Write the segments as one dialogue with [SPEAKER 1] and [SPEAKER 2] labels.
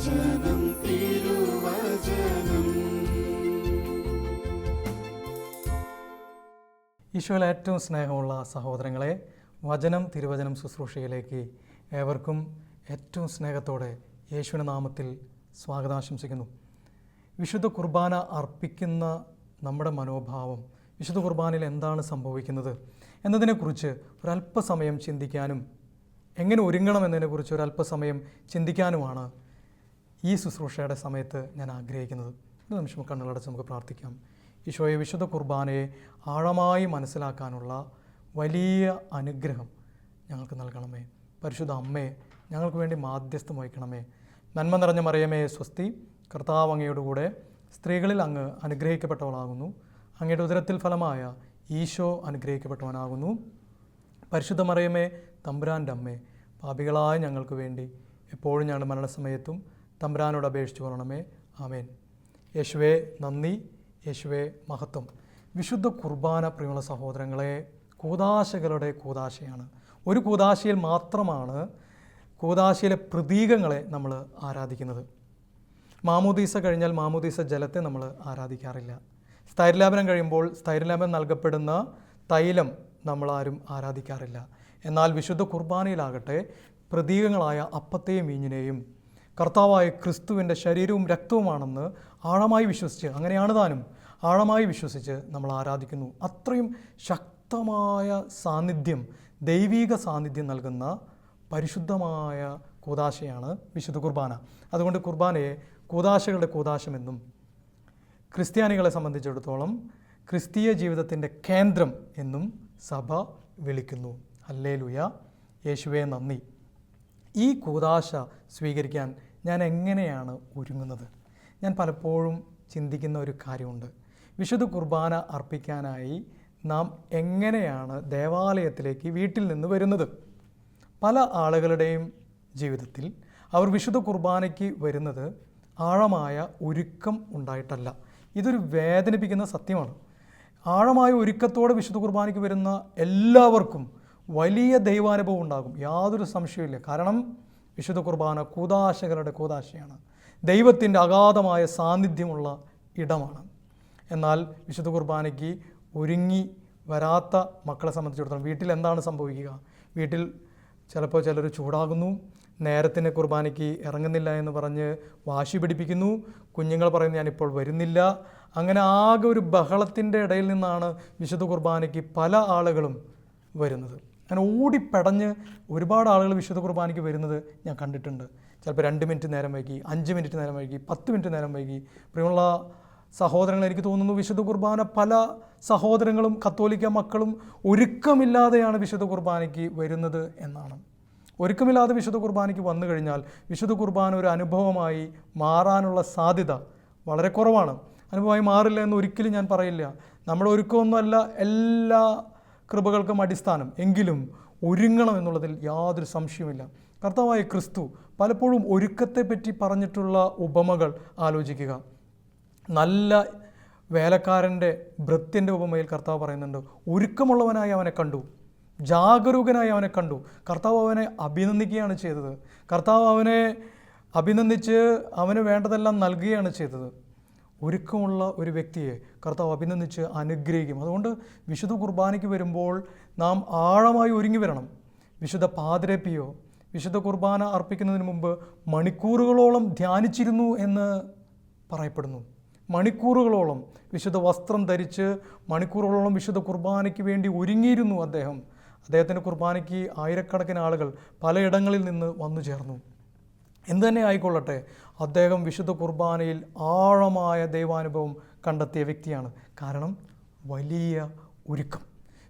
[SPEAKER 1] വചനം തിരുവചനം.
[SPEAKER 2] ഈശോയിൽ ഏറ്റവും സ്നേഹമുള്ള സഹോദരങ്ങളെ വചനം തിരുവചനം ശുശ്രൂഷയിലേക്ക് ഏവർക്കും ഏറ്റവും സ്നേഹത്തോടെ യേശുവിന്റെ നാമത്തിൽ സ്വാഗതം ആശംസിക്കുന്നു. വിശുദ്ധ കുർബാന അർപ്പിക്കുന്ന നമ്മുടെ മനോഭാവം വിശുദ്ധ കുർബാനയിൽ എന്താണ് സംഭവിക്കുന്നത് എന്നതിനെക്കുറിച്ച് ഒരല്പസമയം ചിന്തിക്കാനും എങ്ങനെ ഒരുങ്ങണം എന്നതിനെക്കുറിച്ച് ഒരല്പസമയം ചിന്തിക്കാനുമാണ് ഈ ശുശ്രൂഷയുടെ സമയത്ത് ഞാൻ ആഗ്രഹിക്കുന്നത് ഒരു നിമിഷം കണ്ണുകളടച്ച് നമുക്ക് പ്രാർത്ഥിക്കാം. ഈശോയെ വിശുദ്ധ കുർബാനയെ ആഴമായി മനസ്സിലാക്കാനുള്ള വലിയ അനുഗ്രഹം ഞങ്ങൾക്ക് നൽകണമേ. പരിശുദ്ധ അമ്മയെ ഞങ്ങൾക്ക് വേണ്ടി മാധ്യസ്ഥം വഹിക്കണമേ. നന്മ നിറഞ്ഞ മറിയമേ സ്വസ്തി കർത്താവ് അങ്ങയോടുകൂടെ സ്ത്രീകളിൽ അങ്ങ് അനുഗ്രഹിക്കപ്പെട്ടവളാകുന്നു. അങ്ങയുടെ ഉദരത്തിൽ ഫലമായ ഈശോ അനുഗ്രഹിക്കപ്പെട്ടവനാകുന്നു. പരിശുദ്ധ മറിയമേ തമ്പുരാന്റെ അമ്മേ പാപികളായ ഞങ്ങൾക്ക് വേണ്ടി എപ്പോഴും ഞങ്ങളുടെ മരണസമയത്തും തമ്പുരാനോട് അപേക്ഷിച്ചു കൊള്ളണമേ. ആമേൻ. യേശുവേ നന്ദി. യേശുവേ മഹത്വം. വിശുദ്ധ കുർബാന പ്രിയമുള്ള സഹോദരങ്ങളെ കൂതാശകളുടെ കൂതാശയാണ് ഒരു കൂതാശയിൽ മാത്രമാണ് കൂതാശയിലെ പ്രതീകങ്ങളെ നമ്മൾ ആരാധിക്കുന്നത്. മാമോദീസ കഴിഞ്ഞാൽ മാമോദീസ ജലത്തെ നമ്മൾ ആരാധിക്കാറില്ല. സ്ഥൈര്യലാപനം കഴിയുമ്പോൾ സ്ഥൈര്യലാപനം നൽകപ്പെടുന്ന തൈലം നമ്മളാരും ആരാധിക്കാറില്ല. എന്നാൽ വിശുദ്ധ കുർബാനയിലാകട്ടെ പ്രതീകങ്ങളായ അപ്പത്തെയും മീഞ്ഞിനെയും കർത്താവായ ക്രിസ്തുവിന്റെ ശരീരവും രക്തവുമാണെന്ന് ആഴമായി വിശ്വസിച്ച് അങ്ങനെയാണ് താനും ആഴമായി വിശ്വസിച്ച് നമ്മൾ ആരാധിക്കുന്നു. അത്രയും ശക്തമായ സാന്നിധ്യം ദൈവീക സാന്നിധ്യം നൽകുന്ന പരിശുദ്ധമായ കൂതാശയാണ് വിശുദ്ധ കുർബാന. അതുകൊണ്ട് കുർബാനയെ കൂതാശകളുടെ കൂതാശമെന്നും ക്രിസ്ത്യാനികളെ സംബന്ധിച്ചിടത്തോളം ക്രിസ്തീയ ജീവിതത്തിന്റെ കേന്ദ്രം എന്നും സഭ വിളിക്കുന്നു. ഹല്ലേലൂയ. യേശുവേ നന്ദി. ഈ കൂതാശ സ്വീകരിക്കാൻ ഞാൻ എങ്ങനെയാണ് ഒരുങ്ങുന്നത്? ഞാൻ പലപ്പോഴും ചിന്തിക്കുന്ന ഒരു കാര്യമുണ്ട്. വിശുദ്ധ കുർബാന അർപ്പിക്കാനായി നാം എങ്ങനെയാണ് ദേവാലയത്തിലേക്ക് വീട്ടിൽ നിന്ന് വരുന്നത്? പല ആളുകളുടെയും ജീവിതത്തിൽ അവർ വിശുദ്ധ കുർബാനയ്ക്ക് വരുന്നത് ആഴമായ ഒരുക്കം ഉണ്ടായിട്ടല്ല. ഇതൊരു വേദനിപ്പിക്കുന്ന സത്യമാണ്. ആഴമായ ഒരുക്കത്തോടെ വിശുദ്ധ കുർബാനയ്ക്ക് വരുന്ന എല്ലാവർക്കും വലിയ ദൈവാനുഭവം ഉണ്ടാകും. യാതൊരു സംശയമില്ല കാരണം വിശുദ്ധ കുർബാന കൂതാശകളുടെ കൂതാശയാണ് ദൈവത്തിന്റെ അഗാധമായ സാന്നിധ്യമുള്ള ഇടമാണ്. എന്നാൽ വിശുദ്ധ കുർബാനയ്ക്ക് ഒരുങ്ങി വരാത്ത മക്കളെ സംബന്ധിച്ചിടത്തോളം വീട്ടിൽ എന്താണ് സംഭവിക്കുക? വീട്ടിൽ ചിലപ്പോൾ ചിലർ ചൂടാകുന്നു. നേരത്തിന് കുർബാനയ്ക്ക് ഇറങ്ങുന്നില്ല എന്ന് പറഞ്ഞ് വാശി പിടിപ്പിക്കുന്നു. കുഞ്ഞുങ്ങൾ പറയുന്നു ഞാനിപ്പോൾ വരുന്നില്ല. അങ്ങനെ ആകെ ഒരു ബഹളത്തിന്റെ ഇടയിൽ നിന്നാണ് വിശുദ്ധ കുർബാനയ്ക്ക് പല ആളുകളും വരുന്നത്. അങ്ങനെ ഓടിപ്പടഞ്ഞ് ഒരുപാട് ആളുകൾ വിശുദ്ധ കുർബാനയ്ക്ക് വരുന്നത് ഞാൻ കണ്ടിട്ടുണ്ട്. ചിലപ്പോൾ രണ്ട് മിനിറ്റ് നേരം വൈകി അഞ്ച് മിനിറ്റ് നേരം വൈകി പത്ത് മിനിറ്റ് നേരം വൈകി. പ്രിയമുള്ള സഹോദരങ്ങൾ എനിക്ക് തോന്നുന്നു വിശുദ്ധ കുർബാന പല സഹോദരങ്ങളും കത്തോലിക്ക മക്കളും ഒരുക്കമില്ലാതെയാണ് വിശുദ്ധ കുർബാനയ്ക്ക് വരുന്നത് എന്നാണ്. ഒരുക്കമില്ലാതെ വിശുദ്ധ കുർബാനയ്ക്ക് വന്നു കഴിഞ്ഞാൽ വിശുദ്ധ കുർബാന ഒരു അനുഭവമായി മാറാനുള്ള സാധ്യത വളരെ കുറവാണ്. അനുഭവമായി മാറില്ല എന്ന് ഒരിക്കലും ഞാൻ പറയില്ല. നമ്മുടെ ഒരുക്കമൊന്നുമല്ല എല്ലാ കൃപകൾക്കും അടിസ്ഥാനം എങ്കിലും ഒരുങ്ങണം എന്നുള്ളതിൽ യാതൊരു സംശയവുമില്ല. കർത്താവായ ക്രിസ്തു പലപ്പോഴും ഒരുക്കത്തെപ്പറ്റി പറഞ്ഞിട്ടുള്ള ഉപമകൾ ആലോചിക്കുക. നല്ല വേലക്കാരന്റെ ഭൃത്യന്റെ ഉപമയിൽ കർത്താവ് പറയുന്നുണ്ട് ഒരുക്കമുള്ളവനായി അവനെ കണ്ടു ജാഗരൂകനായി അവനെ കണ്ടു. കർത്താവ് അവനെ അഭിനന്ദിക്കുകയാണ് ചെയ്തത്. കർത്താവ് അവനെ അഭിനന്ദിച്ച് അവന് വേണ്ടതെല്ലാം നൽകുകയാണ് ചെയ്തത്. ഒരുക്കമുള്ള ഒരു വ്യക്തിയെ കർത്താവ് അഭിനന്ദിച്ച് അനുഗ്രഹിക്കും. അതുകൊണ്ട് വിശുദ്ധ കുർബാനയ്ക്ക് വരുമ്പോൾ നാം ആഴമായി ഒരുങ്ങി വരണം. വിശുദ്ധ പാതിരപ്പിയോ വിശുദ്ധ കുർബാന അർപ്പിക്കുന്നതിന് മുമ്പ് മണിക്കൂറുകളോളം ധ്യാനിച്ചിരുന്നു എന്ന് പറയപ്പെടുന്നു. മണിക്കൂറുകളോളം വിശുദ്ധ വസ്ത്രം ധരിച്ച് മണിക്കൂറുകളോളം വിശുദ്ധ കുർബാനയ്ക്ക് വേണ്ടി ഒരുങ്ങിയിരുന്നു അദ്ദേഹം. അദ്ദേഹത്തിന്റെ കുർബാനയ്ക്ക് ആയിരക്കണക്കിന് ആളുകൾ പലയിടങ്ങളിൽ നിന്ന് വന്നു ചേർന്നു. എന്തു തന്നെ ആയിക്കൊള്ളട്ടെ അദ്ദേഹം വിശുദ്ധ കുർബാനയിൽ ആഴമായ ദൈവാനുഭവം കണ്ടെത്തിയ വ്യക്തിയാണ്. കാരണം വലിയ ഒരുക്കം.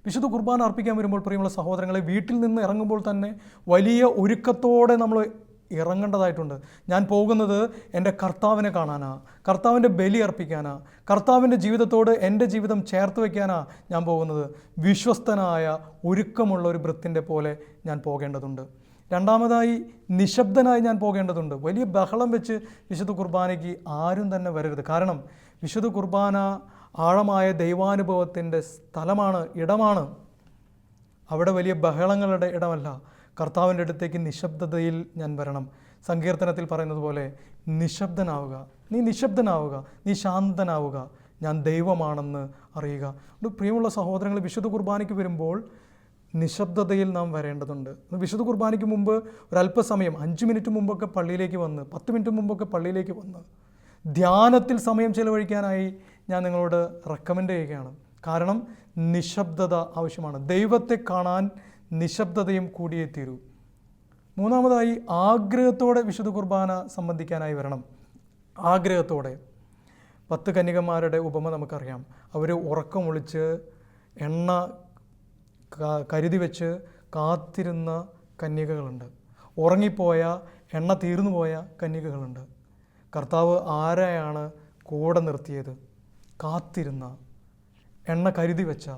[SPEAKER 2] വിശുദ്ധ കുർബാന അർപ്പിക്കാൻ വരുമ്പോൾ പ്രിയമുള്ള സഹോദരങ്ങളെ വീട്ടിൽ നിന്ന് ഇറങ്ങുമ്പോൾ തന്നെ വലിയ ഒരുക്കത്തോടെ നമ്മൾ ഇറങ്ങേണ്ടതായിട്ടുണ്ട്. ഞാൻ പോകുന്നത് എന്റെ കർത്താവിനെ കാണാനാ കർത്താവിന്റെ ബലി അർപ്പിക്കാനാ കർത്താവിന്റെ ജീവിതത്തോട് എന്റെ ജീവിതം ചേർത്ത് വയ്ക്കാനാ ഞാൻ പോകുന്നത്. വിശ്വസ്തനായ ഒരുക്കമുള്ള ഒരു വൃത്തിന്റെ പോലെ ഞാൻ പോകേണ്ടതുണ്ട്. രണ്ടാമതായി നിശബ്ദനായി ഞാൻ പോകേണ്ടതുണ്ട്. വലിയ ബഹളം വെച്ച് വിശുദ്ധ കുർബാനയ്ക്ക് ആരും തന്നെ വരരുത്. കാരണം വിശുദ്ധ കുർബാന ആഴമായ ദൈവാനുഭവത്തിന്റെ സ്ഥലമാണ് ഇടമാണ്. അവിടെ വലിയ ബഹളങ്ങളുടെ ഇടമല്ല. കർത്താവിന്റെ അടുത്തേക്ക് നിശബ്ദതയിൽ ഞാൻ വരണം. സങ്കീർത്തനത്തിൽ പറയുന്നത് പോലെ നിശബ്ദനാവുക നീ നിശബ്ദനാവുക നീ ശാന്തനാവുക ഞാൻ ദൈവമാണെന്ന് അറിയുക. പ്രിയമുള്ള സഹോദരങ്ങൾ വിശുദ്ധ കുർബാനയ്ക്ക് വരുമ്പോൾ നിശബ്ദതയിൽ നാം വരേണ്ടതുണ്ട്. വിശുദ്ധ കുർബാനയ്ക്ക് മുമ്പ് ഒരല്പസമയം അഞ്ച് മിനിറ്റ് മുമ്പൊക്കെ പള്ളിയിലേക്ക് വന്ന് പത്ത് മിനിറ്റ് മുമ്പൊക്കെ പള്ളിയിലേക്ക് വന്ന് ധ്യാനത്തിൽ സമയം ചെലവഴിക്കാനായി ഞാൻ നിങ്ങളോട് റെക്കമെൻഡ് ചെയ്യുകയാണ്. കാരണം നിശബ്ദത ആവശ്യമാണ്. ദൈവത്തെ കാണാൻ നിശബ്ദതയും കൂടിയേ തീരൂ. മൂന്നാമതായി ആഗ്രഹത്തോടെ വിശുദ്ധ കുർബാന സംബന്ധിക്കാനായി വരണം. ആഗ്രഹത്തോടെ. പത്ത് കന്യകന്മാരുടെ ഉപമ നമുക്കറിയാം. അവർ ഉറക്കമൊളിച്ച് എണ്ണ കരുതി വെച്ച് കാത്തിരുന്ന കന്യകകളുണ്ട്. ഉറങ്ങിപ്പോയ എണ്ണ തീർന്നു പോയ കന്യകകളുണ്ട്. കർത്താവ് ആരെയാണ് കൂടെ നിർത്തിയത്? കാത്തിരുന്ന എണ്ണ കരുതി വെച്ച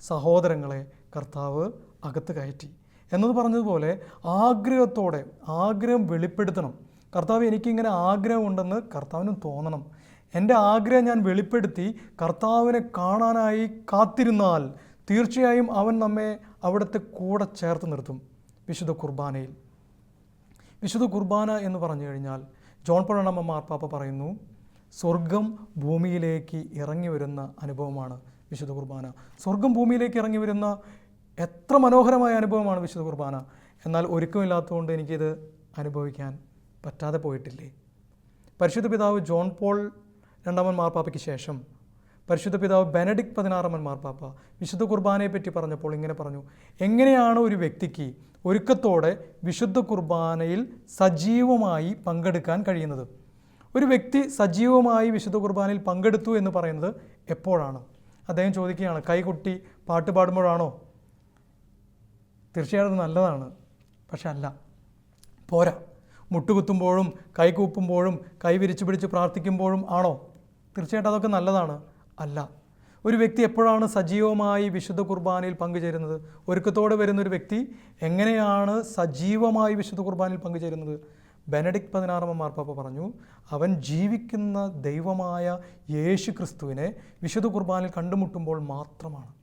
[SPEAKER 2] സഹോദരങ്ങളെ കർത്താവ് അകത്ത് കയറ്റി. എന്നത് പറഞ്ഞതുപോലെ ആഗ്രഹത്തോടെ ആഗ്രഹം വെളിപ്പെടുത്തണം. കർത്താവ് എനിക്കിങ്ങനെ ആഗ്രഹമുണ്ടെന്ന് കർത്താവിനും തോന്നണം. എന്റെ ആഗ്രഹം ഞാൻ വെളിപ്പെടുത്തി കർത്താവിനെ കാണാനായി കാത്തിരുന്നാൽ തീർച്ചയായും അവൻ നമ്മെ അവിടുത്തെ കൂടെ ചേർത്ത് നിർത്തും വിശുദ്ധ കുർബാനയിൽ. വിശുദ്ധ കുർബാന എന്ന് പറഞ്ഞു കഴിഞ്ഞാൽ ജോൺ പ്രണമ്മ മാർപ്പാപ്പ പറയുന്നു സ്വർഗം ഭൂമിയിലേക്ക് ഇറങ്ങി വരുന്ന അനുഭവമാണ് വിശുദ്ധ കുർബാന. സ്വർഗം ഭൂമിയിലേക്ക് ഇറങ്ങി വരുന്ന എത്ര മനോഹരമായ അനുഭവമാണ് വിശുദ്ധ കുർബാന. എന്നാൽ ഒരുക്കമില്ലാത്തതുകൊണ്ട് എനിക്കിത് അനുഭവിക്കാൻ പറ്റാതെ പോയിട്ടില്ലേ? പരിശുദ്ധ പിതാവ് ജോൺ പോൾ രണ്ടാമൻ മാർപ്പാപ്പയ്ക്ക് ശേഷം പരിശുദ്ധ പിതാവ് ബെനഡിക് പതിനാറമ്മൻ മാർപ്പാപ്പ വിശുദ്ധ കുർബാനയെ പറ്റി പറഞ്ഞപ്പോൾ ഇങ്ങനെ പറഞ്ഞു എങ്ങനെയാണ് ഒരു വ്യക്തിക്ക് ഒരുക്കത്തോടെ വിശുദ്ധ കുർബാനയിൽ സജീവമായി പങ്കെടുക്കാൻ കഴിയുന്നത്? ഒരു വ്യക്തി സജീവമായി വിശുദ്ധ കുർബാനയിൽ പങ്കെടുത്തു എന്ന് പറയുന്നത് എപ്പോഴാണ്? അദ്ദേഹം ചോദിക്കുകയാണ് കൈകൊട്ടി പാട്ട് പാടുമ്പോഴാണോ? തീർച്ചയായിട്ടും നല്ലതാണ് പക്ഷെ അല്ല പോരാ. മുട്ടുകുത്തുമ്പോഴും കൈകൂപ്പുമ്പോഴും കൈ വിരിച്ചു പിടിച്ച് പ്രാർത്ഥിക്കുമ്പോഴും ആണോ? തീർച്ചയായിട്ടും അതൊക്കെ നല്ലതാണ് അല്ല. ഒരു വ്യക്തി എപ്പോഴാണ് സജീവമായി വിശുദ്ധ കുർബാനയിൽ പങ്കുചേരുന്നത്? ഒരുക്കത്തോടെ വരുന്ന ഒരു വ്യക്തി എങ്ങനെയാണ് സജീവമായി വിശുദ്ധ കുർബാനയിൽ പങ്കുചേരുന്നത്? ബെനഡിക് പതിനാറാമ മാർപ്പാപ്പ പറഞ്ഞു അവൻ ജീവിക്കുന്ന ദൈവമായ യേശു ക്രിസ്തുവിനെ വിശുദ്ധ കുർബാനയിൽ കണ്ടുമുട്ടുമ്പോൾ മാത്രമാണ്.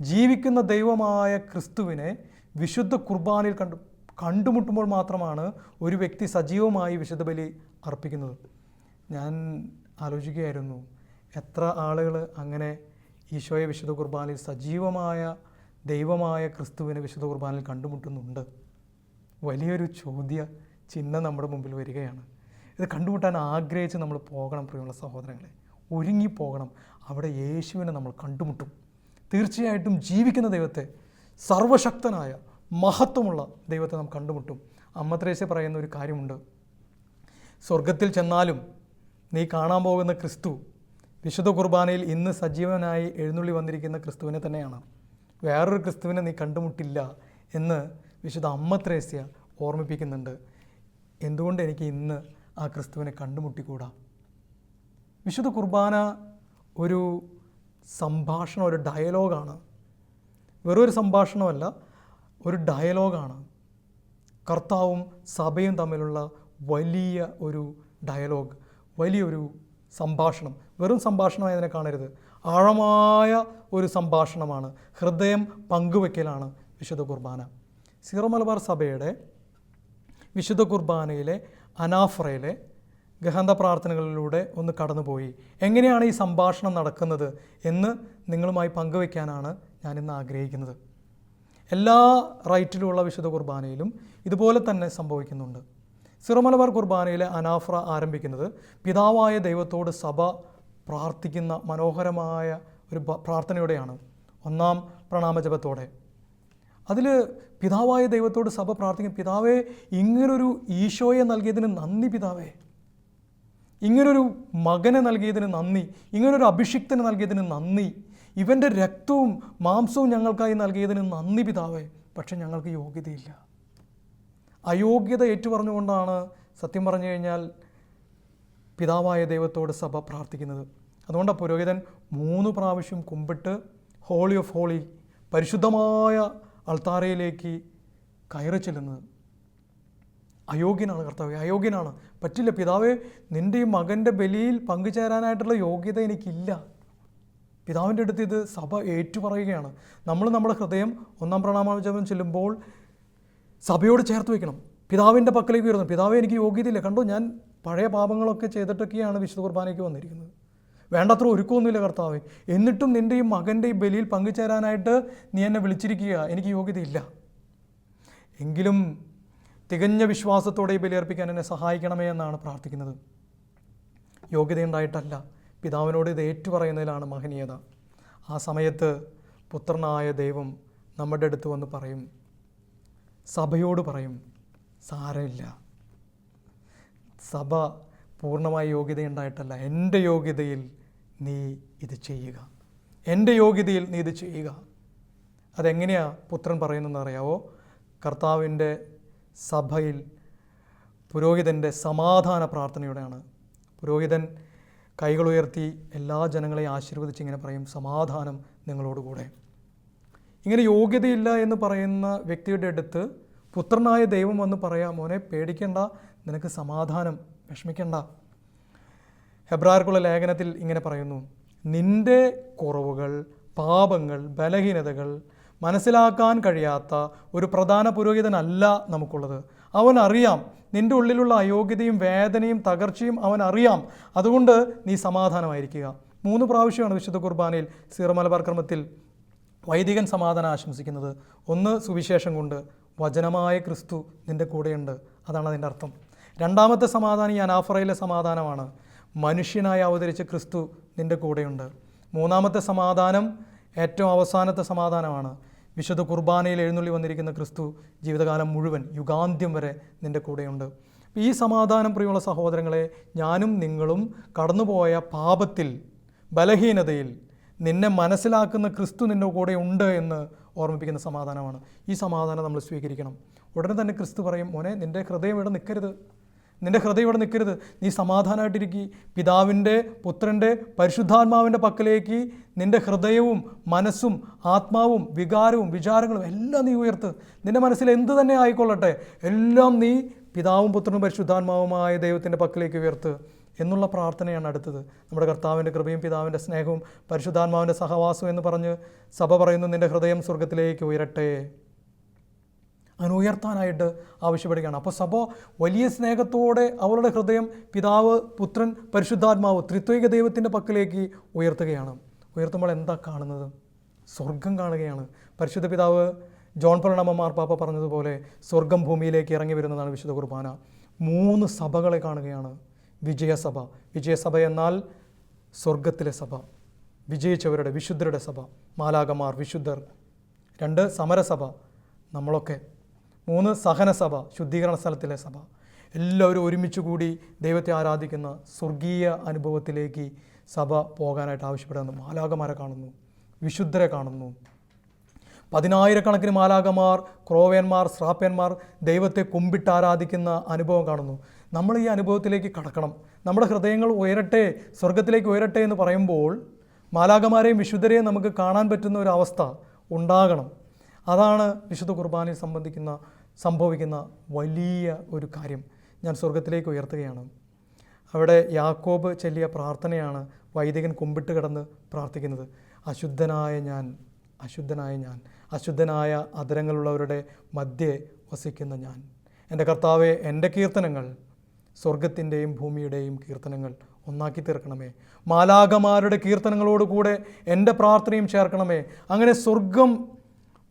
[SPEAKER 2] ജീവിക്കുന്ന ദൈവമായ ക്രിസ്തുവിനെ വിശുദ്ധ കുർബാനയിൽ കണ്ടു കണ്ടുമുട്ടുമ്പോൾ മാത്രമാണ് ഒരു വ്യക്തി സജീവമായി വിശുദ്ധ ബലി അർപ്പിക്കുന്നത്. ഞാൻ ആലോചിക്കുകയായിരുന്നു. എത്ര ആളുകൾ അങ്ങനെ ഈശോയെ വിശുദ്ധ കുർബാനയിൽ സജീവമായ ദൈവമായ ക്രിസ്തുവിനെ വിശുദ്ധ കുർബാനയിൽ കണ്ടുമുട്ടുന്നുണ്ട്. വലിയൊരു ചോദ്യ ചിഹ്നം നമ്മുടെ മുമ്പിൽ വരികയാണ്. ഇത് കണ്ടുമുട്ടാൻ ആഗ്രഹിച്ച് നമ്മൾ പോകണം പ്രിയമുള്ള സഹോദരങ്ങളെ. ഒരുങ്ങിപ്പോകണം. അവിടെ യേശുവിനെ നമ്മൾ കണ്ടുമുട്ടും. തീർച്ചയായിട്ടും ജീവിക്കുന്ന ദൈവത്തെ സർവശക്തനായ മഹത്വമുള്ള ദൈവത്തെ നാം കണ്ടുമുട്ടും. അമ്മത്രേശ പറയുന്ന ഒരു കാര്യമുണ്ട്. സ്വർഗത്തിൽ ചെന്നാലും നീ കാണാൻ പോകുന്ന ക്രിസ്തു വിശുദ്ധ കുർബാനയിൽ ഇന്ന് സജീവനായി എഴുന്നള്ളി വന്നിരിക്കുന്ന ക്രിസ്തുവിനെ തന്നെയാണ്. വേറൊരു ക്രിസ്തുവിനെ നീ കണ്ടുമുട്ടില്ല എന്ന് വിശുദ്ധ അമ്മത്രേസ്യ ഓർമ്മിപ്പിക്കുന്നുണ്ട്. എന്തുകൊണ്ട് എനിക്ക് ഇന്ന് ആ ക്രിസ്തുവിനെ കണ്ടുമുട്ടിക്കൂടാ? വിശുദ്ധ കുർബാന ഒരു സംഭാഷണം ഒരു ഡയലോഗാണ്. വെറൊരു സംഭാഷണമല്ല ഒരു ഡയലോഗാണ്. കർത്താവും സഭയും തമ്മിലുള്ള വലിയ ഒരു ഡയലോഗ് വലിയൊരു സംഭാഷണം. വെറും സംഭാഷണമായി അതിനെ കാണരുത്. ആഴമായ ഒരു സംഭാഷണമാണ്. ഹൃദയം പങ്കുവെക്കലാണ് വിശുദ്ധ കുർബാന. സീറോ മലബാർ സഭയുടെ വിശുദ്ധ കുർബാനയിലെ അനാഫ്രയിലെ ഗഹന്ത പ്രാർത്ഥനകളിലൂടെ ഒന്ന് കടന്നുപോയി. എങ്ങനെയാണ് ഈ സംഭാഷണം നടക്കുന്നത് എന്ന് നിങ്ങളുമായി പങ്കുവെക്കാനാണ് ഞാനിന്ന് ആഗ്രഹിക്കുന്നത്. എല്ലാ റൈറ്റിലുമുള്ള വിശുദ്ധ കുർബാനയിലും ഇതുപോലെ തന്നെ സംഭവിക്കുന്നുണ്ട്. സിറമലബാർ കുർബാനയിലെ അനാഫ്ര ആരംഭിക്കുന്നത് പിതാവായ ദൈവത്തോട് സഭ പ്രാർത്ഥിക്കുന്ന മനോഹരമായ ഒരു പ്രാർത്ഥനയോടെയാണ്. ഒന്നാം പ്രണാമജപത്തോടെ. അതിൽ പിതാവായ ദൈവത്തോട് സഭ പ്രാർത്ഥിക്കും പിതാവേ ഇങ്ങനൊരു ഈശോയെ നൽകിയതിന് നന്ദി പിതാവേ. ഇങ്ങനൊരു മകനെ നൽകിയതിന് നന്ദി ഇങ്ങനൊരു അഭിഷിക്തന് നൽകിയതിന് നന്ദി ഇവന്റെ രക്തവും മാംസവും ഞങ്ങൾക്കായി നൽകിയതിന് നന്ദി പിതാവേ. പക്ഷെ ഞങ്ങൾക്ക് യോഗ്യതയില്ല. അയോഗ്യത ഏറ്റുപറഞ്ഞുകൊണ്ടാണ് സത്യം പറഞ്ഞു കഴിഞ്ഞാൽ പിതാവായ ദൈവത്തോട് സഭ പ്രാർത്ഥിക്കുന്നത്. അതുകൊണ്ടാണ് പുരോഹിതൻ മൂന്ന് പ്രാവശ്യം കുമ്പിട്ട് ഹോളി ഓഫ് ഹോളി പരിശുദ്ധമായ അൾത്താരയിലേക്ക് കയറി ചെല്ലുന്നത്. അയോഗ്യനാണ് കർത്താവ് അയോഗ്യനാണ്. പറ്റില്ല പിതാവേ നിന്റെ ഈ മകന്റെ ബലിയിൽ പങ്കുചേരാനായിട്ടുള്ള യോഗ്യത എനിക്കില്ല. പിതാവിന്റെ അടുത്ത് ഇത് സഭ ഏറ്റുപറയുകയാണ്. നമ്മൾ നമ്മുടെ ഹൃദയം ഒന്നാം പ്രണാമജപം ചെല്ലുമ്പോൾ സഭയോട് ചേർത്ത് വയ്ക്കണം. പിതാവിന്റെ പക്കലേക്ക് വരുന്നു പിതാവ് എനിക്ക് യോഗ്യതയില്ല. കണ്ടോ ഞാൻ പഴയ പാപങ്ങളൊക്കെ ചെയ്തിട്ടൊക്കെയാണ് വിശുദ്ധ കുർബാനയ്ക്ക് വന്നിരിക്കുന്നത്. വേണ്ടത്ര ഒരുക്കമൊന്നുമില്ല കർത്താവ്. എന്നിട്ടും നിന്റെ ഈ മകന്റെ ഈ ബലിയിൽ പങ്കുചേരാനായിട്ട് നീ എന്നെ വിളിച്ചിരിക്കുക. എനിക്ക് യോഗ്യതയില്ല. എങ്കിലും തികഞ്ഞ വിശ്വാസത്തോടെ ഈ ബലിയർപ്പിക്കാൻ എന്നെ സഹായിക്കണമേ എന്നാണ് പ്രാർത്ഥിക്കുന്നത്. യോഗ്യതയുണ്ടായിട്ടല്ല പിതാവിനോട് ഇത് ഏറ്റുപറയുന്നതിലാണ് മഹനീയത. ആ സമയത്ത് പുത്രനായ ദൈവം നമ്മുടെ അടുത്ത് വന്ന് പറയും സഭയോട് പറയും സാരമില്ല. സഭ പൂർണമായ യോഗ്യതയുണ്ടായിട്ടല്ല. എന്റെ യോഗ്യതയിൽ നീ ഇത് ചെയ്യുക. എന്റെ യോഗ്യതയിൽ നീ ഇത് ചെയ്യുക. അതെങ്ങനെയാണ് പുത്രൻ പറയുന്നതെന്ന് അറിയാവോ? കർത്താവിന്റെ സഭയിൽ പുരോഹിതന്റെ സമാധാന പ്രാർത്ഥനയോടെയാണ്. പുരോഹിതൻ കൈകളുയർത്തി എല്ലാ ജനങ്ങളെയും ആശീർവദിച്ച് ഇങ്ങനെ പറയും സമാധാനം നിങ്ങളോടുകൂടെ. ഇങ്ങനെ യോഗ്യതയില്ല എന്ന് പറയുന്ന വ്യക്തിയുടെ അടുത്ത് പുത്രനായ ദൈവം വന്ന് പറയാം മോനെ പേടിക്കണ്ട നിനക്ക് സമാധാനം വിഷമിക്കണ്ട. ഹെബ്രാർക്കുള്ള ലേഖനത്തിൽ ഇങ്ങനെ പറയുന്നു നിന്റെ കുറവുകൾ പാപങ്ങൾ ബലഹീനതകൾ മനസ്സിലാക്കാൻ കഴിയാത്ത ഒരു പ്രധാന പുരോഹിതനല്ല നമുക്കുള്ളത്. അവൻ അറിയാം നിന്റെ ഉള്ളിലുള്ള അയോഗ്യതയും വേദനയും തകർച്ചയും അവൻ അറിയാം. അതുകൊണ്ട് നീ സമാധാനമായിരിക്കുക. മൂന്ന് പ്രാവശ്യമാണ് വിശുദ്ധ കുർബാനയിൽ സീറമലബാർ ക്രമത്തിൽ വൈദികൻ സമാധാനം ആശംസിക്കുന്നത് ഒന്ന് സുവിശേഷം കൊണ്ട് വചനമായ ക്രിസ്തു നിന്റെ കൂടെയുണ്ട്. അതാണ് അതിന്റെ അർത്ഥം. രണ്ടാമത്തെ സമാധാനം ഈ അനാഫറയിലെ സമാധാനമാണ്. മനുഷ്യനായി അവതരിച്ച ക്രിസ്തു നിന്റെ കൂടെയുണ്ട്. മൂന്നാമത്തെ സമാധാനം ഏറ്റവും അവസാനത്തെ സമാധാനമാണ്. വിശുദ്ധ കുർബാനയിൽ എഴുന്നള്ളി വന്നിരിക്കുന്ന ക്രിസ്തു ജീവിതകാലം മുഴുവൻ യുഗാന്ത്യം വരെ നിന്റെ കൂടെയുണ്ട്. ഈ സമാധാനം പ്രിയമുള്ള സഹോദരങ്ങളെ ഞാനും നിങ്ങളും കടന്നുപോയ പാപത്തിൽ ബലഹീനതയിൽ നിന്നെ മനസ്സിലാക്കുന്ന ക്രിസ്തു നിന്റെ കൂടെ ഉണ്ട് എന്ന് ഓർമ്മിപ്പിക്കുന്ന സമാധാനമാണ്. ഈ സമാധാനം നമ്മൾ സ്വീകരിക്കണം. ഉടനെ തന്നെ ക്രിസ്തു പറയും മോനെ നിന്റെ ഹൃദയം ഇവിടെ നിൽക്കരുത് നിന്റെ ഹൃദയം ഇവിടെ നിൽക്കരുത് നീ സമാധാനമായിട്ടിരിക്കുക പിതാവിന്റെ പുത്രന്റെ പരിശുദ്ധാത്മാവിന്റെ പക്കലേക്ക് നിന്റെ ഹൃദയവും മനസ്സും ആത്മാവും വികാരവും വിചാരങ്ങളും എല്ലാം നീ ഉയർത്ത്. നിന്റെ മനസ്സിൽ എന്ത് തന്നെ ആയിക്കൊള്ളട്ടെ എല്ലാം നീ പിതാവും പുത്രനും പരിശുദ്ധാത്മാവുമായ ദൈവത്തിന്റെ പക്കലേക്ക് ഉയർത്ത്. എന്നുള്ള പ്രാർത്ഥനയാണ് അടുത്തത്. നമ്മുടെ കർത്താവിന്റെ കൃപയും പിതാവിന്റെ സ്നേഹവും പരിശുദ്ധാത്മാവിന്റെ സഹവാസവും എന്ന് പറഞ്ഞ് സഭ പറയുന്നു നിന്റെ ഹൃദയം സ്വർഗത്തിലേക്ക് ഉയരട്ടെ. അങ്ങനെ ഉയർത്താനായിട്ട് ആവശ്യപ്പെടുകയാണ്. അപ്പോൾ സഭ വലിയ സ്നേഹത്തോടെ അവരുടെ ഹൃദയം പിതാവ് പുത്രൻ പരിശുദ്ധാത്മാവ് ത്രിത്വൈക ദൈവത്തിന്റെ പക്കലേക്ക് ഉയർത്തുകയാണ്. ഉയർത്തുമ്പോൾ എന്താ കാണുന്നത്? സ്വർഗം കാണുകയാണ്. പരിശുദ്ധ പിതാവ് ജോൺ പ്രണമ്മമാർ പാപ്പ പറഞ്ഞതുപോലെ സ്വർഗം ഭൂമിയിലേക്ക് ഇറങ്ങി വരുന്നതാണ് വിശുദ്ധ കുർബാന. മൂന്ന് സഭകളെ കാണുകയാണ്. വിജയസഭ. വിജയസഭ എന്നാൽ സ്വർഗത്തിലെ സഭ. വിജയിച്ചവരുടെ വിശുദ്ധരുടെ സഭ. മാലാകമാർ വിശുദ്ധർ. രണ്ട് സമരസഭ. നമ്മളൊക്കെ. മൂന്ന് സഹനസഭ. ശുദ്ധീകരണ സ്ഥലത്തിലെ സഭ. എല്ലാവരും ഒരുമിച്ച് കൂടി ദൈവത്തെ ആരാധിക്കുന്ന സ്വർഗീയ അനുഭവത്തിലേക്ക് സഭ പോകാനായിട്ട് ആവശ്യപ്പെടുന്നു. മാലാകമാരെ കാണുന്നു. വിശുദ്ധരെ കാണുന്നു. പതിനായിരക്കണക്കിന് മാലാകമാർ ക്രോവേന്മാർ ശ്രാപ്യന്മാർ ദൈവത്തെ കുമ്പിട്ട് ആരാധിക്കുന്ന അനുഭവം കാണുന്നു. നമ്മൾ ഈ അനുഭവത്തിലേക്ക് കടക്കണം. നമ്മുടെ ഹൃദയങ്ങൾ ഉയരട്ടെ സ്വർഗത്തിലേക്ക് ഉയരട്ടെ എന്ന് പറയുമ്പോൾ മാലാകമാരെയും വിശുദ്ധരെയും നമുക്ക് കാണാൻ പറ്റുന്ന ഒരു അവസ്ഥ ഉണ്ടാകണം. അതാണ് വിശുദ്ധ കുർബാനയിൽ സംബന്ധിക്കുന്ന സംഭവിക്കുന്ന വലിയ ഒരു കാര്യം. ഞാൻ സ്വർഗത്തിലേക്ക് ഉയർത്തുകയാണ്. അവിടെ യാക്കോബ് ചെല്ലിയ പ്രാർത്ഥനയാണ് വൈദികൻ കുമ്പിട്ട് കിടന്ന് പ്രാർത്ഥിക്കുന്നത്. അശുദ്ധനായ ഞാൻ അശുദ്ധനായ ഞാൻ അശുദ്ധനായ അതരങ്ങളുള്ളവരുടെ മധ്യേ വസിക്കുന്ന ഞാൻ. എന്റെ കർത്താവെ എന്റെ കീർത്തനങ്ങൾ സ്വർഗത്തിന്റെയും ഭൂമിയുടെയും കീർത്തനങ്ങൾ ഒന്നാക്കി തീർക്കണമേ. മാലാകമാരുടെ കീർത്തനങ്ങളോടുകൂടെ എന്റെ പ്രാർത്ഥനയും ചേർക്കണമേ. അങ്ങനെ സ്വർഗം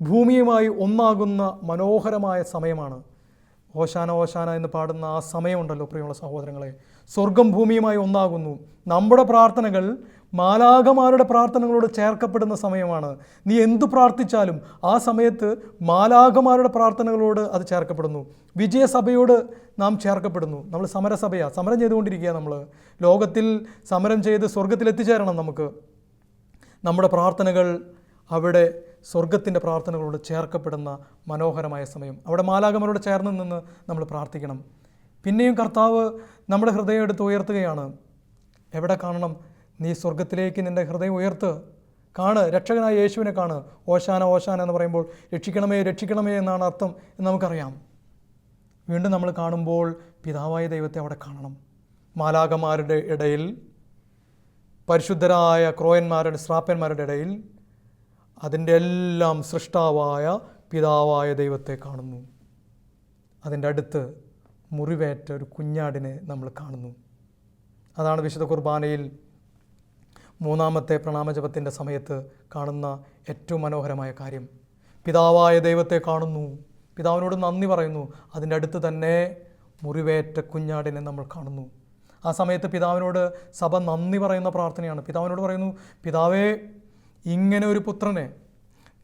[SPEAKER 2] ഭൂമിയുമായി ഒന്നാകുന്ന മനോഹരമായ സമയമാണ്. ഓശാന ഓശാന എന്ന് പാടുന്ന ആ സമയമുണ്ടല്ലോ പ്രിയമുള്ള സഹോദരങ്ങളെ. സ്വർഗം ഭൂമിയുമായി ഒന്നാകുന്നു. നമ്മുടെ പ്രാർത്ഥനകൾ മാലാകമാരുടെ പ്രാർത്ഥനകളോട് ചേർക്കപ്പെടുന്ന സമയമാണ്. നീ എന്തു പ്രാർത്ഥിച്ചാലും ആ സമയത്ത് മാലാകമാരുടെ പ്രാർത്ഥനകളോട് അത് ചേർക്കപ്പെടുന്നു. വിജയസഭയോട് നാം ചേർക്കപ്പെടുന്നു. നമ്മൾ സമരസഭയാണ് സമരം ചെയ്തുകൊണ്ടിരിക്കുക നമ്മൾ ലോകത്തിൽ സമരം ചെയ്ത് സ്വർഗത്തിൽ എത്തിച്ചേരണം നമുക്ക്. നമ്മുടെ പ്രാർത്ഥനകൾ അവിടെ സ്വർഗത്തിന്റെ പ്രാർത്ഥനകളോട് ചേർക്കപ്പെടുന്ന മനോഹരമായ സമയം. അവിടെ മാലാകമരോട് ചേർന്ന് നിന്ന് നമ്മൾ പ്രാർത്ഥിക്കണം. പിന്നെയും കർത്താവ് നമ്മുടെ ഹൃദയം എടുത്ത് ഉയർത്തുകയാണ്. എവിടെ കാണണം? നീ സ്വർഗത്തിലേക്ക് നിന്റെ ഹൃദയം ഉയർത്ത് കാണ് രക്ഷകനായ യേശുവിനെ കാണ്. ഓശാന ഓശാന എന്ന് പറയുമ്പോൾ രക്ഷിക്കണമേ രക്ഷിക്കണമേ എന്നാണ് അർത്ഥം എന്ന് നമുക്കറിയാം. വീണ്ടും നമ്മൾ കാണുമ്പോൾ പിതാവായ ദൈവത്തെ അവിടെ കാണണം. മാലാകമാരുടെ ഇടയിൽ പരിശുദ്ധരായ ക്രോയന്മാരുടെ ശ്രാപ്പന്മാരുടെ ഇടയിൽ അതിന്റെ എല്ലാം സൃഷ്ടാവായ പിതാവായ ദൈവത്തെ കാണുന്നു. അതിന്റെ അടുത്ത് മുറിവേറ്റ ഒരു കുഞ്ഞാടിനെ നമ്മൾ കാണുന്നു. അതാണ് വിശുദ്ധ കുർബാനയിൽ മൂന്നാമത്തെ പ്രണാമജപത്തിന്റെ സമയത്ത് കാണുന്ന ഏറ്റവും മനോഹരമായ കാര്യം. പിതാവായ ദൈവത്തെ കാണുന്നു. പിതാവിനോട് നന്ദി പറയുന്നു. അതിന്റെ അടുത്ത് തന്നെ മുറിവേറ്റ കുഞ്ഞാടിനെ നമ്മൾ കാണുന്നു. ആ സമയത്ത് പിതാവിനോട് സഭ നന്ദി പറയുന്ന പ്രാർത്ഥനയാണ്. പിതാവിനോട് പറയുന്നു പിതാവേ ഇങ്ങനെ ഒരു പുത്രനെ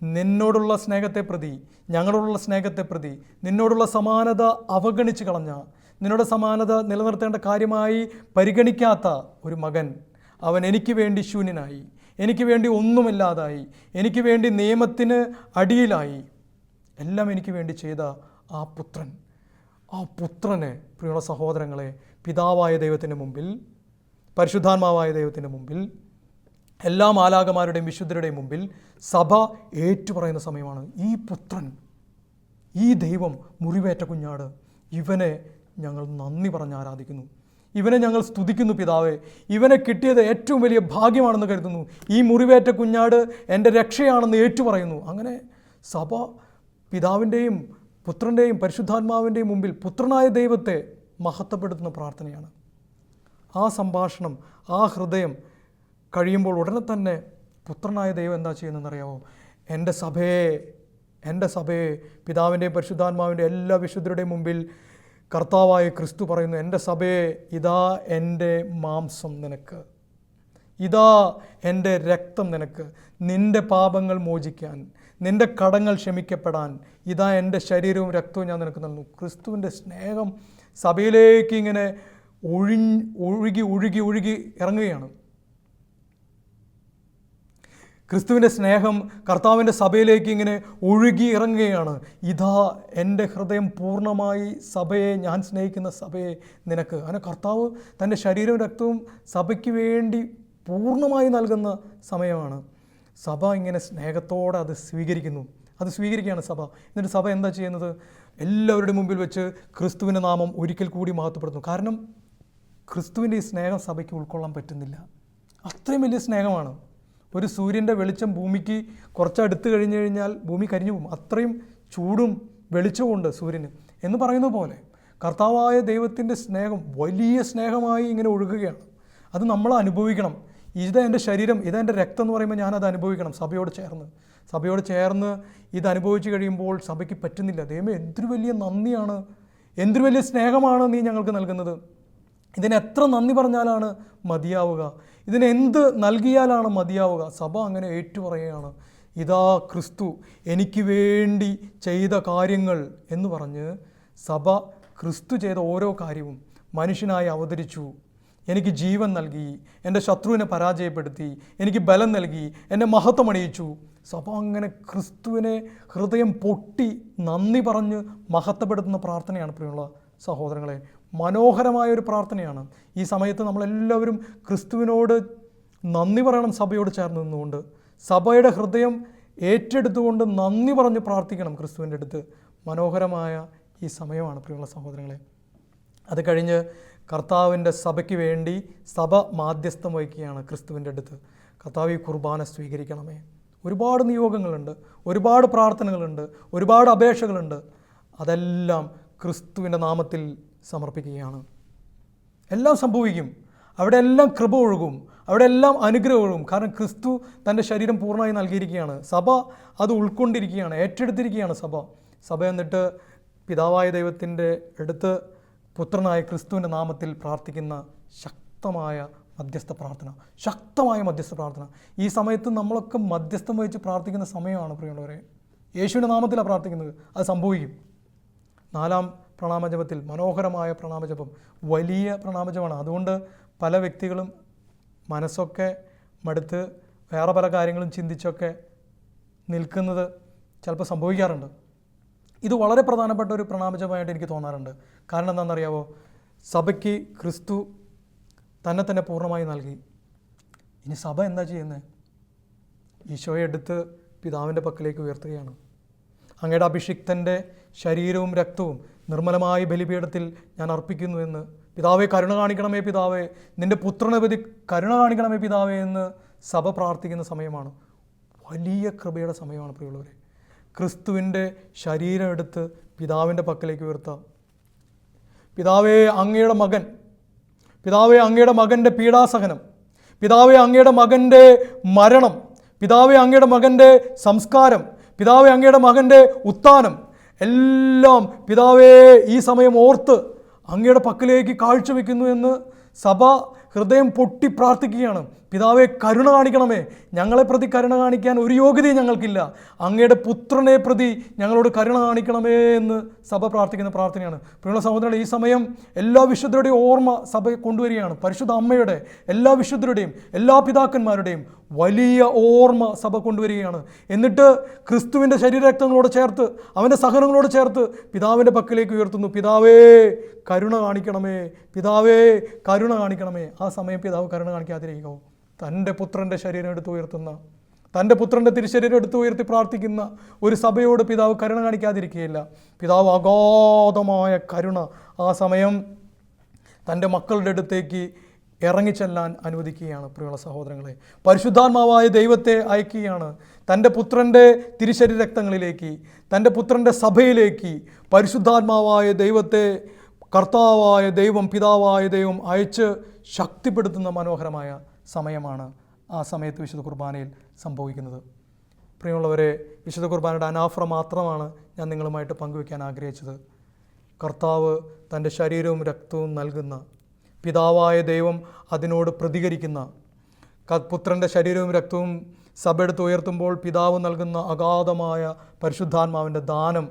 [SPEAKER 2] നിന്നോടുള്ള സ്നേഹത്തെ പ്രതി ഞങ്ങളോടുള്ള സ്നേഹത്തെ പ്രതി നിന്നോടുള്ള സമാനത അവഗണിച്ച് കളഞ്ഞ നിന്നോട് സമാനത നിലനിർത്തേണ്ട കാര്യമായി പരിഗണിക്കാത്ത ഒരു മകൻ അവൻ എനിക്ക് വേണ്ടി ശൂന്യനായി എനിക്ക് വേണ്ടി ഒന്നുമില്ലാതായി എനിക്ക് വേണ്ടി നിയമത്തിന് അടിയിലായി. എല്ലാം എനിക്ക് വേണ്ടി ചെയ്ത ആ പുത്രൻ. ആ പുത്രനെ പ്രിയുള്ള സഹോദരങ്ങളെ പിതാവായ ദൈവത്തിന്റെ മുമ്പിൽ പരിശുദ്ധാത്മാവായ ദൈവത്തിന്റെ മുമ്പിൽ എല്ലാ മാലാകമാരുടെയും വിശുദ്ധരുടെയും മുമ്പിൽ സഭ ഏറ്റുപറയുന്ന സമയമാണ് ഈ പുത്രൻ ഈ ദൈവം മുറിവേറ്റ കുഞ്ഞാട്. ഇവനെ ഞങ്ങൾ നന്ദി പറഞ്ഞ് ആരാധിക്കുന്നു. ഇവനെ ഞങ്ങൾ സ്തുതിക്കുന്നു പിതാവേ. ഇവനെ കിട്ടിയത് ഏറ്റവും വലിയ ഭാഗ്യമാണെന്ന് കരുതുന്നു. ഈ മുറിവേറ്റ കുഞ്ഞാട് എന്റെ രക്ഷയാണെന്ന് ഏറ്റുപറയുന്നു. അങ്ങനെ സഭ പിതാവിന്റെയും പുത്രന്റെയും പരിശുദ്ധാത്മാവിന്റെയും മുമ്പിൽ പുത്രനായ ദൈവത്തെ മഹത്വപ്പെടുത്തുന്ന പ്രാർത്ഥനയാണ്. ആ സംഭാഷണം ആ ഹൃദയം കഴിയുമ്പോൾ ഉടനെ തന്നെ പുത്രനായ ദൈവം എന്താ ചെയ്യുന്നതെന്നറിയാമോ എന്റെ സഭയെ എന്റെ സഭയെ പിതാവിന്റെയും പരിശുദ്ധാത്മാവിന്റെ എല്ലാ വിശുദ്ധരുടെയും മുമ്പിൽ കർത്താവായ ക്രിസ്തു പറയുന്നു എന്റെ സഭയെ ഇതാ എന്റെ മാംസം നിനക്ക്. ഇതാ എന്റെ രക്തം നിനക്ക്. നിന്റെ പാപങ്ങൾ മോചിക്കാൻ നിന്റെ കടങ്ങൾ ക്ഷമിക്കപ്പെടാൻ ഇതാ എന്റെ ശരീരവും രക്തവും ഞാൻ നിനക്ക് നൽകുന്നു. ക്രിസ്തുവിന്റെ സ്നേഹം സഭയിലേക്ക് ഇങ്ങനെ ഒഴി ഒഴുകി ഒഴുകി ഒഴുകി ഇറങ്ങുകയാണ്. ക്രിസ്തുവിന്റെ സ്നേഹം കർത്താവിന്റെ സഭയിലേക്ക് ഇങ്ങനെ ഒഴുകി ഇറങ്ങുകയാണ്. ഇതാ എന്റെ ഹൃദയം പൂർണമായി സഭയെ ഞാൻ സ്നേഹിക്കുന്ന സഭയെ നിനക്ക്. അങ്ങനെ കർത്താവ് തന്റെ ശരീരവും രക്തവും സഭയ്ക്ക് വേണ്ടി പൂർണമായി നൽകുന്ന സമയമാണ്. സഭ ഇങ്ങനെ സ്നേഹത്തോടെ അത് സ്വീകരിക്കുന്നു. അത് സ്വീകരിക്കുകയാണ് സഭ. എന്നിട്ട് സഭ എന്താ ചെയ്യുന്നത്? എല്ലാവരുടെ മുമ്പിൽ വെച്ച് ക്രിസ്തുവിന്റെ നാമം ഒരിക്കൽ കൂടി മഹത്വപ്പെടുന്നു കാരണം ക്രിസ്തുവിന്റെ ഈ സ്നേഹം സഭയ്ക്ക് ഉൾക്കൊള്ളാൻ പറ്റുന്നില്ല. അത്രയും വലിയ സ്നേഹമാണ്. ഒരു സൂര്യന്റെ വെളിച്ചം ഭൂമിക്ക് കുറച്ചടുത്ത് കഴിഞ്ഞ് കഴിഞ്ഞാൽ ഭൂമി കരിഞ്ഞു പോകും. അത്രയും ചൂടും വെളിച്ചവും വെളിച്ചമുണ്ട് സൂര്യന്. എന്ന് പറയുന്ന പോലെ കർത്താവായ ദൈവത്തിന്റെ സ്നേഹം വലിയ സ്നേഹമായി ഇങ്ങനെ ഒഴുകുകയാണ്. അത് നമ്മൾ അനുഭവിക്കണം. ഇത് എന്റെ ശരീരം ഇതാ എന്റെ രക്തം എന്ന് പറയുമ്പോൾ ഞാനത് അനുഭവിക്കണം സഭയോട് ചേർന്ന്. സഭയോട് ചേർന്ന് ഇത് അനുഭവിച്ചു കഴിയുമ്പോൾ സഭയ്ക്ക് പറ്റുന്നില്ല. ദൈവം എന്തൊരു വലിയ നന്ദിയാണ്. എന്തൊരു വലിയ സ്നേഹമാണ് നീ ഞങ്ങൾക്ക് നൽകുന്നത്. ഇതിന് എത്ര നന്ദി പറഞ്ഞാലാണ് മതിയാവുക. ഇതിന് എന്ത് നൽകിയാലാണ് മതിയാവുക? സഭ അങ്ങനെ ഏറ്റുപറയുകയാണ്. ഇതാ ക്രിസ്തു എനിക്ക് വേണ്ടി ചെയ്ത കാര്യങ്ങൾ എന്ന് പറഞ്ഞ് സഭ ക്രിസ്തു ചെയ്ത ഓരോ കാര്യവും മനുഷ്യനായി അവതരിച്ചു. എനിക്ക് ജീവൻ നൽകി എന്റെ ശത്രുവിനെ പരാജയപ്പെടുത്തി എനിക്ക് ബലം നൽകി എന്നെ മഹത്വം അണിയിച്ചു. സഭ അങ്ങനെ ക്രിസ്തുവിനെ ഹൃദയം പൊട്ടി നന്ദി പറഞ്ഞ് മഹത്വപ്പെടുത്തുന്ന പ്രാർത്ഥനയാണ് പ്രിയമുള്ള സഹോദരങ്ങളെ മനോഹരമായ ഒരു പ്രാർത്ഥനയാണ്. ഈ സമയത്ത് നമ്മളെല്ലാവരും ക്രിസ്തുവിനോട് നന്ദി പറയണം സഭയോട് ചേർന്ന് നിന്നുകൊണ്ട്. സഭയുടെ ഹൃദയം ഏറ്റെടുത്തുകൊണ്ട് നന്ദി പറഞ്ഞ് പ്രാർത്ഥിക്കണം ക്രിസ്തുവിന്റെ അടുത്ത്. മനോഹരമായ ഈ സമയമാണ് പ്രിയമുള്ള സഹോദരങ്ങളെ. അത് കഴിഞ്ഞ് കർത്താവിന്റെ സഭയ്ക്ക് വേണ്ടി സഭ മാധ്യസ്ഥം വഹിക്കുകയാണ് ക്രിസ്തുവിന്റെ അടുത്ത്. കർത്താവ് ഈ കുർബാന സ്വീകരിക്കണമേ. ഒരുപാട് നിയോഗങ്ങളുണ്ട് ഒരുപാട് പ്രാർത്ഥനകളുണ്ട് ഒരുപാട് അപേക്ഷകളുണ്ട്. അതെല്ലാം ക്രിസ്തുവിന്റെ നാമത്തിൽ സമർപ്പിക്കുകയാണ്. എല്ലാം സംഭവിക്കും. അവിടെ എല്ലാം കൃപ ഒഴുകും. അവിടെ എല്ലാം അനുഗ്രഹം ഒഴുകും. കാരണം ക്രിസ്തു തന്റെ ശരീരം പൂർണമായി നൽകിയിരിക്കുകയാണ്. സഭ അത് ഉൾക്കൊണ്ടിരിക്കുകയാണ്. ഏറ്റെടുത്തിരിക്കുകയാണ് സഭ. സഭ എന്നിട്ട് പിതാവായ ദൈവത്തിന്റെ അടുത്ത് പുത്രനായ ക്രിസ്തുവിന്റെ നാമത്തിൽ പ്രാർത്ഥിക്കുന്ന ശക്തമായ മധ്യസ്ഥ പ്രാർത്ഥന. ശക്തമായ മധ്യസ്ഥ പ്രാർത്ഥന. ഈ സമയത്ത് നമ്മളൊക്കെ മധ്യസ്ഥം വഹിച്ച് പ്രാർത്ഥിക്കുന്ന സമയമാണ് പ്രിയമുള്ളവരെ. യേശുവിന്റെ നാമത്തിലാണ് പ്രാർത്ഥിക്കുന്നത്. അത് സംഭവിക്കും. നാലാം പ്രണാമജപത്തിൽ മനോഹരമായ പ്രണാമജപം വലിയ പ്രണാമജപമാണ്. അതുകൊണ്ട് പല വ്യക്തികളും മനസ്സൊക്കെ മടുത്ത് വേറെ പല കാര്യങ്ങളും ചിന്തിച്ചൊക്കെ നിൽക്കുന്നത് ചിലപ്പോൾ സംഭവിക്കാറുണ്ട്. ഇത് വളരെ പ്രധാനപ്പെട്ട ഒരു പ്രണാമജപമായിട്ട് എനിക്ക് തോന്നാറുണ്ട്. കാരണം എന്താണെന്നറിയാവോ? സഭയ്ക്ക് ക്രിസ്തു തന്നെ തന്നെ പൂർണമായി നൽകി. ഇനി സഭ എന്താ ചെയ്യുന്നത് ഈശോയെ എടുത്ത് പിതാവിന്റെ പക്കലേക്ക് ഉയർത്തുകയാണ്. അങ്ങയുടെ അഭിഷിക്തന്റെ ശരീരവും രക്തവും നിർമ്മലമായ ബലിപീഠത്തിൽ ഞാൻ അർപ്പിക്കുന്നു എന്ന്. പിതാവെ കരുണ കാണിക്കണമേ പിതാവെ. നിന്റെ പുത്രനെ കരുണ കാണിക്കണമേ പിതാവേ എന്ന് സഭ പ്രാർത്ഥിക്കുന്ന സമയമാണ്. വലിയ കൃപയുടെ സമയമാണ് പ്രിയമുള്ളവരെ. ക്രിസ്തുവിന്റെ ശരീരം എടുത്ത് പിതാവിന്റെ പക്കലേക്ക് ഉയർത്താം. പിതാവേ അങ്ങയുടെ മകൻ. പിതാവേ അങ്ങയുടെ മകന്റെ പീഡാസഹനം. പിതാവേ അങ്ങയുടെ മകന്റെ മരണം. പിതാവേ അങ്ങയുടെ മകന്റെ സംസ്കാരം. പിതാവേ അങ്ങയുടെ മകന്റെ ഉത്ഥാനം. എല്ലാം പിതാവേ ഈ സമയം ഓർത്ത് അങ്ങയുടെ പക്കലേക്ക് കാഴ്ചവെക്കുന്നു എന്ന് സഭ ഹൃദയം പൊട്ടി പ്രാർത്ഥിക്കുകയാണ്. പിതാവെ കരുണ കാണിക്കണമേ. ഞങ്ങളെ പ്രതി കരുണ കാണിക്കാൻ ഒരു യോഗ്യതയും ഞങ്ങൾക്കില്ല. അങ്ങയുടെ പുത്രനെ പ്രതി ഞങ്ങളോട് കരുണ കാണിക്കണമേ എന്ന് സഭ പ്രാർത്ഥിക്കുന്ന പ്രാർത്ഥനയാണ്. പ്രിയുള്ള സഹോദരങ്ങളെ ഈ സമയം എല്ലാ വിശുദ്ധരുടെയും ഓർമ്മ സഭ കൊണ്ടുവരികയാണ്. പരിശുദ്ധ അമ്മയുടെ എല്ലാ വിശുദ്ധരുടെയും എല്ലാ പിതാക്കന്മാരുടെയും വലിയ ഓർമ്മ സഭ കൊണ്ടുവരികയാണ്. എന്നിട്ട് ക്രിസ്തുവിന്റെ ശരീരരക്തങ്ങളോട് ചേർത്ത് അവന്റെ സഹനങ്ങളോട് ചേർത്ത് പിതാവിന്റെ പക്കലേക്ക് ഉയർത്തുന്നു. പിതാവേ കരുണ കാണിക്കണമേ. പിതാവേ കരുണ കാണിക്കണമേ. ആ സമയം പിതാവ് കരുണ കാണിക്കാതിരിക്കുമോ തന്റെ പുത്രന്റെ ശരീരം എടുത്ത് ഉയർത്തുന്ന തന്റെ പുത്രന്റെ തിരുശരീരം എടുത്ത് ഉയർത്തി പ്രാർത്ഥിക്കുന്ന ഒരു സഭയോട് പിതാവ് കരുണ കാണിക്കാതിരിക്കുകയില്ല. പിതാവ് അഗാധമായ കരുണ ആ സമയം തന്റെ മക്കളുടെ അടുത്തേക്ക് ഇറങ്ങിച്ചെല്ലാൻ അനുവദിക്കുകയാണ് പ്രിയമുള്ള സഹോദരങ്ങളെ. പരിശുദ്ധാത്മാവായ ദൈവത്തെ അയക്കുകയാണ് തന്റെ പുത്രന്റെ തിരുശരീര രക്തങ്ങളിലേക്ക് തന്റെ പുത്രന്റെ സഭയിലേക്ക് പരിശുദ്ധാത്മാവായ ദൈവത്തെ കർത്താവായ ദൈവം പിതാവായ ദൈവം അയച്ച് ശക്തിപ്പെടുത്തുന്ന മനോഹരമായ സമയമാണ് ആ സമയത്ത് വിശുദ്ധ കുർബാനയിൽ സംഭവിക്കുന്നത്. പ്രിയമുള്ളവരെ വിശുദ്ധ കുർബാനയുടെ അനാഫ്ര മാത്രമാണ് ഞാൻ നിങ്ങളുമായിട്ട് പങ്കുവയ്ക്കാൻ ആഗ്രഹിച്ചത്. കർത്താവ് തന്റെ ശരീരവും രക്തവും നൽകുന്ന പിതാവായ ദൈവം അതിനോട് പ്രതികരിക്കുന്ന പുത്രന്റെ ശരീരവും രക്തവും സഭയെടുത്ത് ഉയർത്തുമ്പോൾ പിതാവ് നൽകുന്ന അഗാധമായ പരിശുദ്ധാത്മാവിന്റെ ദാനം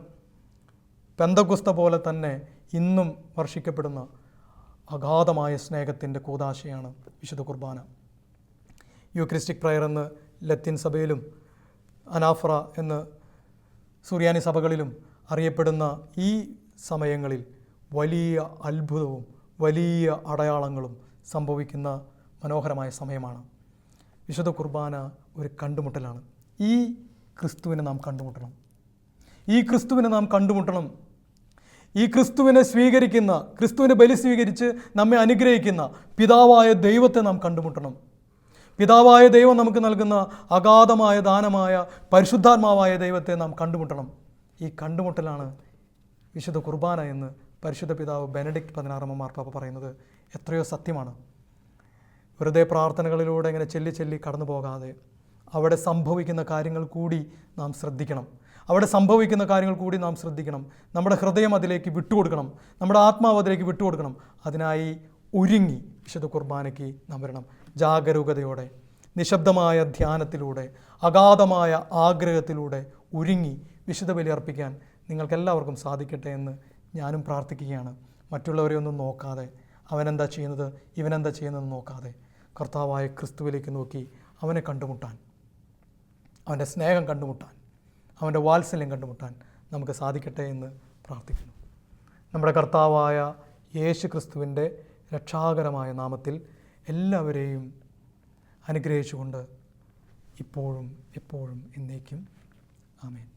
[SPEAKER 2] പെന്തകുസ്ത പോലെ തന്നെ ഇന്നും വർഷിക്കപ്പെടുന്ന അഗാധമായ സ്നേഹത്തിന്റെ കൂതാശയാണ് വിശുദ്ധ കുർബാന. യൂക്രിസ്റ്റിക് പ്രയർ എന്ന് ലത്തീൻ സഭയിലും അനാഫ്ര എന്ന് സുറിയാനി സഭകളിലും അറിയപ്പെടുന്ന ഈ സമയങ്ങളിൽ വലിയ അത്ഭുതവും വലിയ അടയാളങ്ങളും സംഭവിക്കുന്ന മനോഹരമായ സമയമാണ്. വിശുദ്ധ കുർബാന ഒരു കണ്ടുമുട്ടലാണ്. ഈ ക്രിസ്തുവിനെ നാം കണ്ടുമുട്ടണം. ഈ ക്രിസ്തുവിനെ നാം കണ്ടുമുട്ടണം. ഈ ക്രിസ്തുവിനെ സ്വീകരിക്കുന്ന ക്രിസ്തുവിനെ ബലി സ്വീകരിച്ച് നമ്മെ അനുഗ്രഹിക്കുന്ന പിതാവായ ദൈവത്തെ നാം കണ്ടുമുട്ടണം. പിതാവായ ദൈവം നമുക്ക് നൽകുന്ന അഗാധമായ ദാനമായ പരിശുദ്ധാത്മാവായ ദൈവത്തെ നാം കണ്ടുമുട്ടണം. ഈ കണ്ടുമുട്ടലാണ് വിശുദ്ധ കുർബാന എന്ന് പരിശുദ്ധ പിതാവ് ബെനഡിക്ട് പതിനാറാമ മാർപ്പാപ്പ പറയുന്നത്. എത്രയോ സത്യമാണ്. വെറുതെ പ്രാർത്ഥനകളിലൂടെ ഇങ്ങനെ ചെല്ലി ചെല്ലി കടന്നു പോകാതെ അവിടെ സംഭവിക്കുന്ന കാര്യങ്ങൾ കൂടി നാം ശ്രദ്ധിക്കണം. അവിടെ സംഭവിക്കുന്ന കാര്യങ്ങൾ കൂടി നാം ശ്രദ്ധിക്കണം. നമ്മുടെ ഹൃദയം അതിലേക്ക് വിട്ടുകൊടുക്കണം. നമ്മുടെ ആത്മാവ് അതിലേക്ക് വിട്ടുകൊടുക്കണം. അതിനായി ഒരുങ്ങി വിശുദ്ധ കുർബാനയ്ക്ക് നാം വരണം ജാഗരൂകതയോടെ നിശബ്ദമായ ധ്യാനത്തിലൂടെ അഗാധമായ ആഗ്രഹത്തിലൂടെ ഒരുങ്ങി വിശുദ്ധ ബലി അർപ്പിക്കാൻ നിങ്ങൾക്കെല്ലാവർക്കും സാധിക്കട്ടെ എന്ന് ഞാനും പ്രാർത്ഥിക്കുകയാണ്. മറ്റുള്ളവരെ ഒന്നും നോക്കാതെ അവനെന്താ ചെയ്യുന്നത് ഇവനെന്താ ചെയ്യുന്നതെന്ന് നോക്കാതെ കർത്താവായ ക്രിസ്തുവിലേക്ക് നോക്കി അവനെ കണ്ടുമുട്ടാൻ അവന്റെ സ്നേഹം കണ്ടുമുട്ടാൻ അവന്റെ വാത്സല്യം കണ്ടുമുട്ടാൻ നമുക്ക് സാധിക്കട്ടെ എന്ന് പ്രാർത്ഥിക്കുന്നു. നമ്മുടെ കർത്താവായ യേശു ക്രിസ്തുവിന്റെ രക്ഷാകരമായ നാമത്തിൽ എല്ലാവരെയും അനുഗ്രഹിച്ചുകൊണ്ട് ഇപ്പോഴും എപ്പോഴും എന്നേക്കും. ആമേൻ.